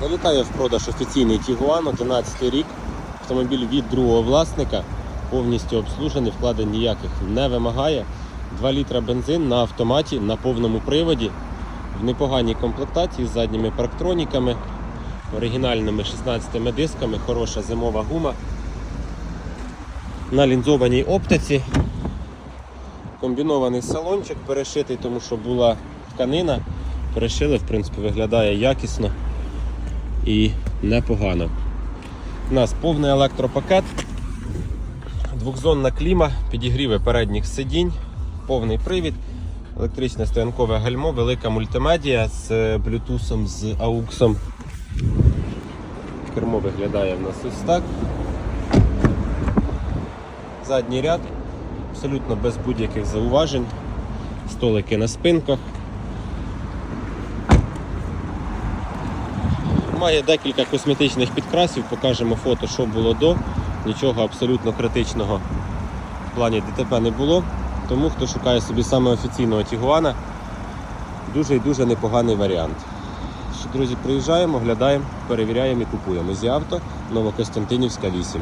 Залітає в продаж офіційний Tiguan, 11 рік. Автомобіль від другого власника, повністю обслужений, вкладень ніяких не вимагає. 2 літра бензин на автоматі на повному приводі, в непоганій комплектації з задніми парктроніками, оригінальними 16 дисками, хороша зимова гума. На лінзованій оптиці. Комбінований салончик перешитий, тому що була тканина. Перешили, в принципі, виглядає якісно і непогано. У нас повний електропакет, двохзонна кліма, підігріви передніх сидінь, повний привід, електричне стоянкове гальмо, велика мультимедія з е, блютусом, з ауксом. Кермо виглядає в нас ось так. Задній ряд, абсолютно без будь-яких зауважень, столики на спинках. Має декілька косметичних підкрасів, покажемо фото, що було до. Нічого абсолютно критичного в плані ДТП не було. Тому хто шукає собі саме офіційного Тігуана, дуже і дуже непоганий варіант. Друзі, приїжджаємо, глядаємо, перевіряємо і купуємо. Зі авто Новокостянтинівська 8.